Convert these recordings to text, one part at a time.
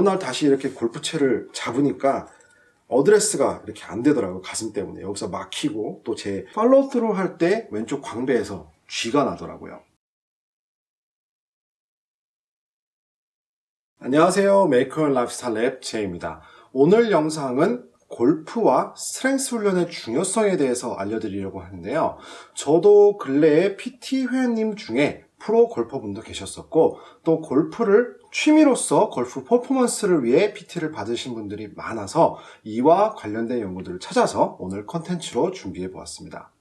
어느 날 다시 이렇게 골프채를 잡으니까 어드레스가 이렇게 안 되더라고요. 가슴 때문에. 여기서 막히고 또 제 팔로우 트루 할때 왼쪽 광배에서 쥐가 나더라고요. 안녕하세요. 메이커 라이프스타일 랩 제입니다. 오늘 영상은 골프와 스트렝스 훈련의 중요성에 대해서 알려드리려고 하는데요. 저도 근래에 PT 회원님 중에 프로 골퍼분도 계셨었고 또 골프를 취미로서 골프 퍼포먼스를 위해 PT를 받으신 분들이 많아서 이와 관련된 연구들을 찾아서 오늘 컨텐츠로 준비해 보았습니다.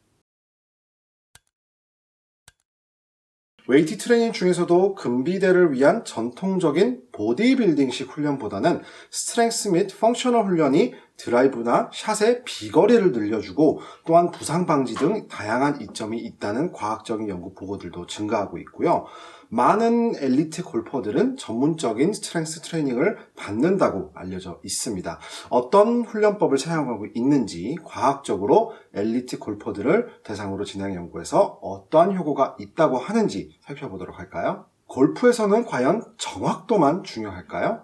웨이트 트레이닝 중에서도 금비대를 위한 전통적인 보디빌딩식 훈련보다는 스트렝스 및 펑셔널 훈련이 드라이브나 샷의 비거리를 늘려주고 또한 부상 방지 등 다양한 이점이 있다는 과학적인 연구 보고들도 증가하고 있고요. 많은 엘리트 골퍼들은 전문적인 스트렝스 트레이닝을 받는다고 알려져 있습니다. 어떤 훈련법을 사용하고 있는지 과학적으로 엘리트 골퍼들을 대상으로 진행 연구해서 어떠한 효과가 있다고 하는지 살펴보도록 할까요? 골프에서는 과연 정확도만 중요할까요?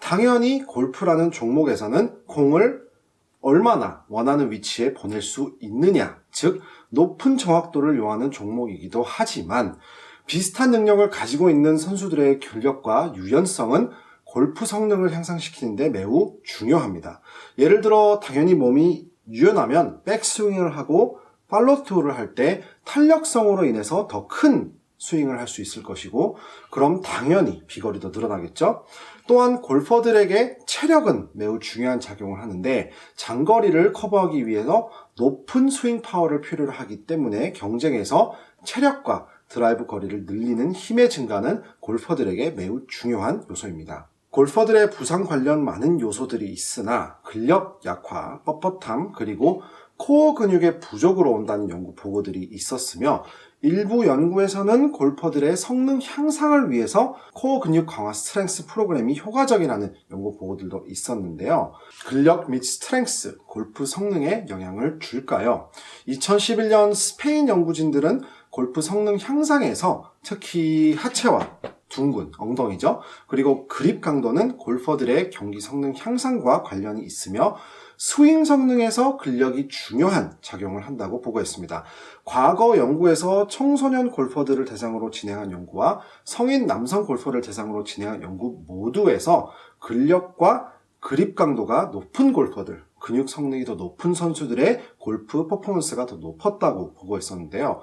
당연히 골프라는 종목에서는 공을 얼마나 원하는 위치에 보낼 수 있느냐, 즉 높은 정확도를 요하는 종목이기도 하지만 비슷한 능력을 가지고 있는 선수들의 근력과 유연성은 골프 성능을 향상시키는데 매우 중요합니다. 예를 들어 당연히 몸이 유연하면 백스윙을 하고 팔로트를 할 때 탄력성으로 인해서 더 큰 스윙을 할 수 있을 것이고 그럼 당연히 비거리도 늘어나겠죠. 또한 골퍼들에게 체력은 매우 중요한 작용을 하는데 장거리를 커버하기 위해서 높은 스윙 파워를 필요로 하기 때문에 경쟁에서 체력과 드라이브 거리를 늘리는 힘의 증가는 골퍼들에게 매우 중요한 요소입니다. 골퍼들의 부상 관련 많은 요소들이 있으나 근력 약화, 뻣뻣함, 그리고 코어 근육의 부족으로 온다는 연구 보고들이 있었으며 일부 연구에서는 골퍼들의 성능 향상을 위해서 코어 근육 강화 스트렝스 프로그램이 효과적이라는 연구 보고들도 있었는데요. 근력 및 스트렝스, 골프 성능에 영향을 줄까요? 2011년 스페인 연구진들은 골프 성능 향상에서 특히 하체와 둥근, 엉덩이죠. 그리고 그립 강도는 골퍼들의 경기 성능 향상과 관련이 있으며 스윙 성능에서 근력이 중요한 작용을 한다고 보고했습니다. 과거 연구에서 청소년 골퍼들을 대상으로 진행한 연구와 성인 남성 골퍼를 대상으로 진행한 연구 모두에서 근력과 그립 강도가 높은 골퍼들, 근육 성능이 더 높은 선수들의 골프 퍼포먼스가 더 높았다고 보고했었는데요.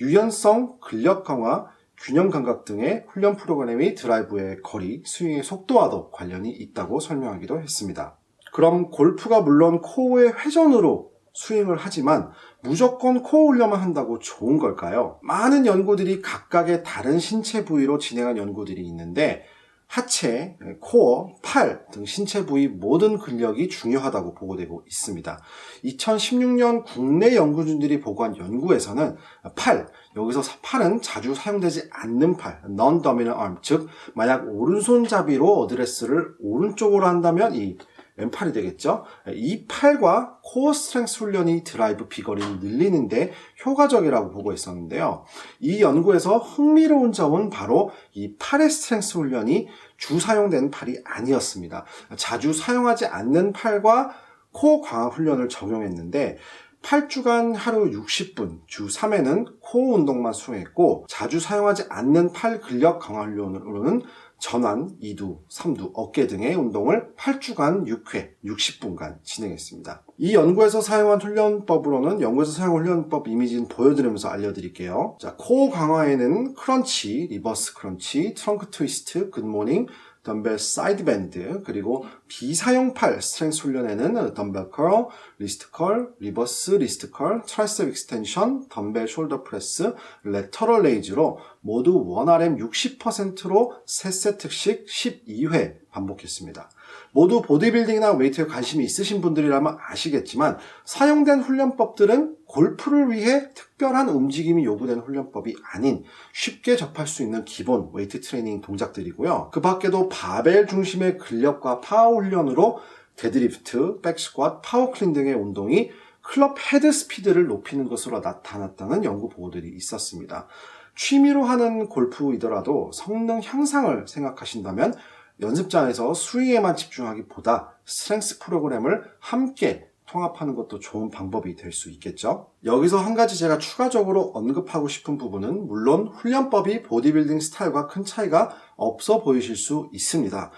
유연성, 근력 강화, 균형 감각 등의 훈련 프로그램이 드라이브의 거리, 스윙의 속도와도 관련이 있다고 설명하기도 했습니다. 그럼 골프가 물론 코어의 회전으로 스윙을 하지만 무조건 코어 훈련만 한다고 좋은 걸까요? 많은 연구들이 각각의 다른 신체 부위로 진행한 연구들이 있는데 하체, 코어, 팔 등 신체 부위 모든 근력이 중요하다고 보고되고 있습니다. 2016년 국내 연구진들이 보고한 연구에서는 팔, 여기서 팔은 자주 사용되지 않는 팔, non-dominant arm, 즉 만약 오른손잡이로 어드레스를 오른쪽으로 한다면 이 왼팔이 되겠죠. 이 팔과 코어 스트렝스 훈련이 드라이브 비거리를 늘리는데 효과적이라고 보고 있었는데요. 이 연구에서 흥미로운 점은 바로 이 팔의 스트렝스 훈련이 주 사용된 팔이 아니었습니다. 자주 사용하지 않는 팔과 코어 강화 훈련을 적용했는데 8주간 하루 60분, 주 3회는 코어 운동만 수행했고 자주 사용하지 않는 팔 근력 강화 훈련으로는 전완, 이두, 삼두, 어깨 등의 운동을 8주간 6회, 60분간 진행했습니다. 이 연구에서 사용한 훈련법으로는 연구에서 사용한 훈련법 이미지는 보여드리면서 알려드릴게요. 자, 코어 강화에는 크런치, 리버스 크런치, 트렁크 트위스트, 굿모닝, 덤벨 사이드 밴드 그리고 비사용 팔 스트렝스 훈련에는 덤벨 컬, 리스트 컬, 리버스 리스트 컬, 트라이셉 익스텐션, 덤벨 숄더 프레스, 레터럴 레이즈로 모두 1RM 60%로 3세트씩 12회 반복했습니다. 모두 보디빌딩이나 웨이트에 관심이 있으신 분들이라면 아시겠지만 사용된 훈련법들은 골프를 위해 특별한 움직임이 요구되는 훈련법이 아닌 쉽게 접할 수 있는 기본 웨이트 트레이닝 동작들이고요. 그 밖에도 바벨 중심의 근력과 파워 훈련으로 데드리프트, 백스쿼트, 파워클린 등의 운동이 클럽 헤드 스피드를 높이는 것으로 나타났다는 연구 보고들이 있었습니다. 취미로 하는 골프이더라도 성능 향상을 생각하신다면 연습장에서 스윙에만 집중하기보다 스트렝스 프로그램을 함께 통합하는 것도 좋은 방법이 될 수 있겠죠. 여기서 한 가지 제가 추가적으로 언급하고 싶은 부분은 물론 훈련법이 보디빌딩 스타일과 큰 차이가 없어 보이실 수 있습니다.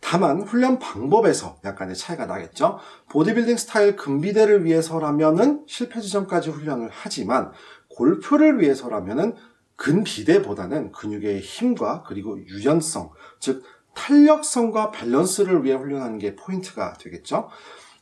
다만 훈련 방법에서 약간의 차이가 나겠죠. 보디빌딩 스타일 금비대를 위해서라면은 실패 지점까지 훈련을 하지만 골프를 위해서라면은 근비대보다는 근육의 힘과 그리고 유연성, 즉 탄력성과 밸런스를 위해 훈련하는 게 포인트가 되겠죠.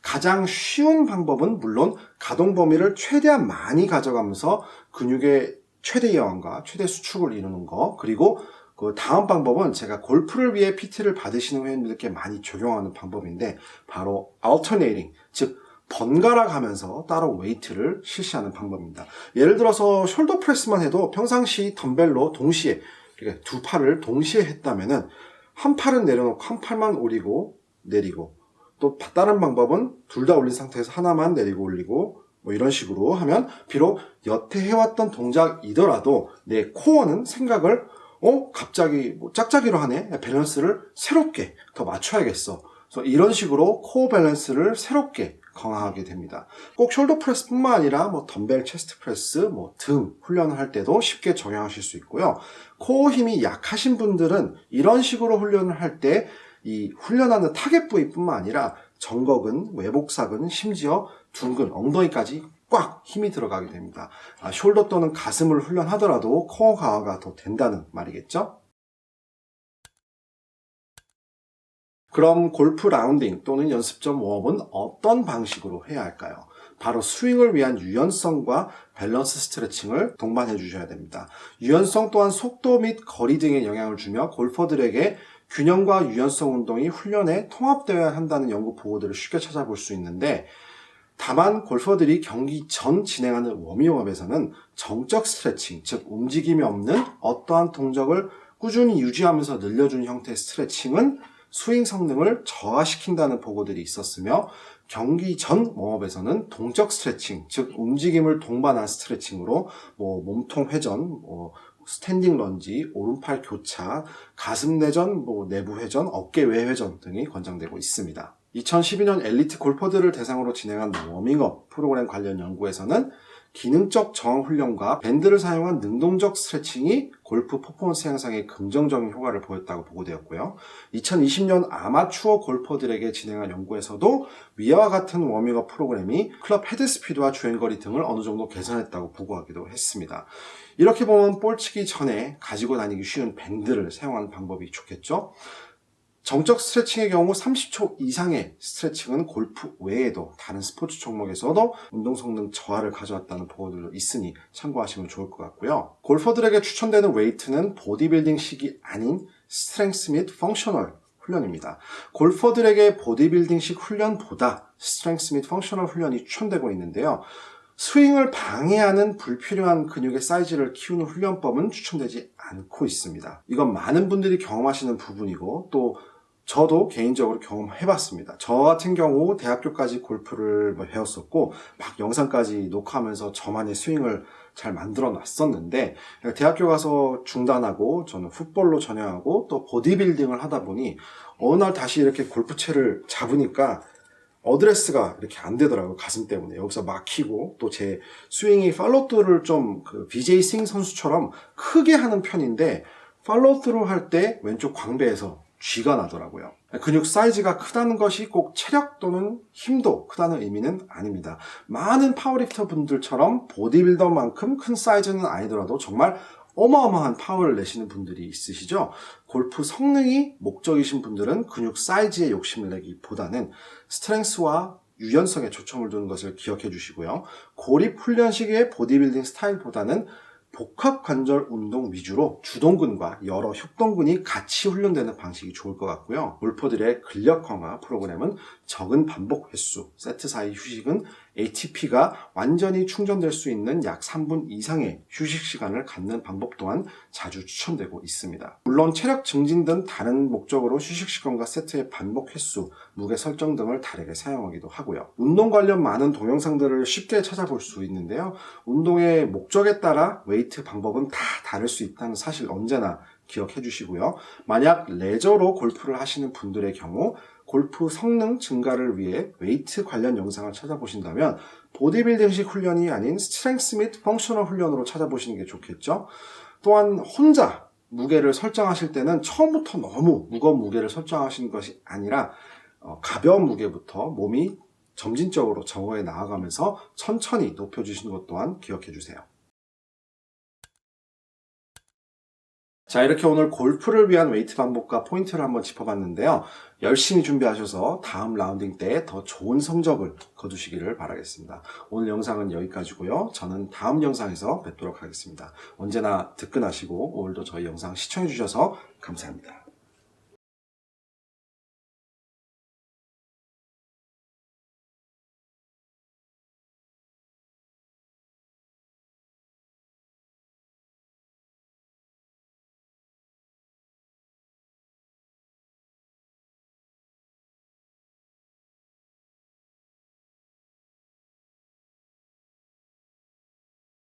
가장 쉬운 방법은 물론 가동 범위를 최대한 많이 가져가면서 근육의 최대 여왕과 최대 수축을 이루는 거 그리고 그 다음 방법은 제가 골프를 위해 PT를 받으시는 회원님들께 많이 적용하는 방법인데 바로 alternating 즉 번갈아 가면서 따로 웨이트를 실시하는 방법입니다. 예를 들어서 숄더 프레스만 해도 평상시 덤벨로 동시에 이렇게 두 팔을 동시에 했다면은 한 팔은 내려놓고 한 팔만 올리고 내리고 또 다른 방법은 둘 다 올린 상태에서 하나만 내리고 올리고 뭐 이런 식으로 하면 비록 여태 해왔던 동작이더라도 내 코어는 생각을 어 갑자기 뭐 짝짝이로 하네. 밸런스를 새롭게 더 맞춰야겠어. 그래서 이런 식으로 코어 밸런스를 새롭게 강화하게 됩니다. 꼭 숄더 프레스뿐만 아니라 뭐 덤벨 체스트 프레스, 뭐 등 훈련을 할 때도 쉽게 적용하실 수 있고요. 코어 힘이 약하신 분들은 이런 식으로 훈련을 할 때 이 훈련하는 타겟 부위뿐만 아니라 정거근, 외복사근, 심지어 둔근, 엉덩이까지 꽉 힘이 들어가게 됩니다. 아, 숄더 또는 가슴을 훈련하더라도 코어 강화가 더 된다는 말이겠죠? 그럼 골프 라운딩 또는 연습점 웜업은 어떤 방식으로 해야 할까요? 바로 스윙을 위한 유연성과 밸런스 스트레칭을 동반해 주셔야 됩니다. 유연성 또한 속도 및 거리 등에 영향을 주며 골퍼들에게 균형과 유연성 운동이 훈련에 통합되어야 한다는 연구 보고들을 쉽게 찾아볼 수 있는데 다만 골퍼들이 경기 전 진행하는 워밍업에서는 정적 스트레칭, 즉 움직임이 없는 어떠한 동작을 꾸준히 유지하면서 늘려주는 형태의 스트레칭은 스윙 성능을 저하시킨다는 보고들이 있었으며 경기 전 웜업에서는 동적 스트레칭, 즉 움직임을 동반한 스트레칭으로 뭐 몸통 회전, 뭐 스탠딩 런지, 오른팔 교차, 가슴 내전, 뭐 내부 회전, 어깨 외 회전 등이 권장되고 있습니다. 2012년 엘리트 골퍼들을 대상으로 진행한 워밍업 프로그램 관련 연구에서는 기능적 저항 훈련과 밴드를 사용한 능동적 스트레칭이 골프 퍼포먼스 향상에 긍정적인 효과를 보였다고 보고되었고요. 2020년 아마추어 골퍼들에게 진행한 연구에서도 위와 같은 워밍업 프로그램이 클럽 헤드 스피드와 주행거리 등을 어느 정도 개선했다고 보고하기도 했습니다. 이렇게 보면 볼 치기 전에 가지고 다니기 쉬운 밴드를 사용하는 방법이 좋겠죠. 정적 스트레칭의 경우 30초 이상의 스트레칭은 골프 외에도 다른 스포츠 종목에서도 운동 성능 저하를 가져왔다는 보고들도 있으니 참고하시면 좋을 것 같고요. 골퍼들에게 추천되는 웨이트는 보디빌딩식이 아닌 스트렝스 및 펑셔널 훈련입니다. 골퍼들에게 보디빌딩식 훈련보다 스트렝스 및 펑셔널 훈련이 추천되고 있는데요. 스윙을 방해하는 불필요한 근육의 사이즈를 키우는 훈련법은 추천되지 않고 있습니다. 이건 많은 분들이 경험하시는 부분이고 또 저도 개인적으로 경험해봤습니다. 저 같은 경우 대학교까지 골프를 뭐 배웠었고 막 영상까지 녹화하면서 저만의 스윙을 잘 만들어 놨었는데 대학교 가서 중단하고 저는 풋볼로 전향하고 또 보디빌딩을 하다 보니 어느 날 다시 이렇게 골프채를 잡으니까 어드레스가 이렇게 안 되더라고요. 가슴 때문에. 여기서 막히고 또 제 스윙이 팔로우트를 좀 그 BJ 스윙 선수처럼 크게 하는 편인데 팔로우트로 할 때 왼쪽 광배에서 쥐가 나더라고요. 근육 사이즈가 크다는 것이 꼭 체력 또는 힘도 크다는 의미는 아닙니다. 많은 파워리프터 분들처럼 보디빌더만큼 큰 사이즈는 아니더라도 정말 어마어마한 파워를 내시는 분들이 있으시죠? 골프 성능이 목적이신 분들은 근육 사이즈에 욕심을 내기보다는 스트렝스와 유연성에 초점을 두는 것을 기억해 주시고요. 고립 훈련 시기의 보디빌딩 스타일보다는 복합 관절 운동 위주로 주동근과 여러 협동근이 같이 훈련되는 방식이 좋을 것 같고요. 골퍼들의 근력 강화 프로그램은 적은 반복 횟수, 세트 사이 휴식은 ATP가 완전히 충전될 수 있는 약 3분 이상의 휴식 시간을 갖는 방법 또한 자주 추천되고 있습니다. 물론 체력 증진 등 다른 목적으로 휴식 시간과 세트의 반복 횟수, 무게 설정 등을 다르게 사용하기도 하고요. 운동 관련 많은 동영상들을 쉽게 찾아볼 수 있는데요. 운동의 목적에 따라 웨이트 방법은 다 다를 수 있다는 사실 언제나 기억해 주시고요. 만약 레저로 골프를 하시는 분들의 경우 골프 성능 증가를 위해 웨이트 관련 영상을 찾아보신다면 보디빌딩식 훈련이 아닌 스트렝스 및 펑셔널 훈련으로 찾아보시는 게 좋겠죠. 또한 혼자 무게를 설정하실 때는 처음부터 너무 무거운 무게를 설정하시는 것이 아니라 어, 가벼운 무게부터 몸이 점진적으로 정오에 나아가면서 천천히 높여주시는 것 또한 기억해 주세요. 자, 이렇게 오늘 골프를 위한 웨이트 반복과 포인트를 한번 짚어봤는데요. 열심히 준비하셔서 다음 라운딩 때 더 좋은 성적을 거두시기를 바라겠습니다. 오늘 영상은 여기까지고요. 저는 다음 영상에서 뵙도록 하겠습니다. 언제나 든든하시고 오늘도 저희 영상 시청해주셔서 감사합니다.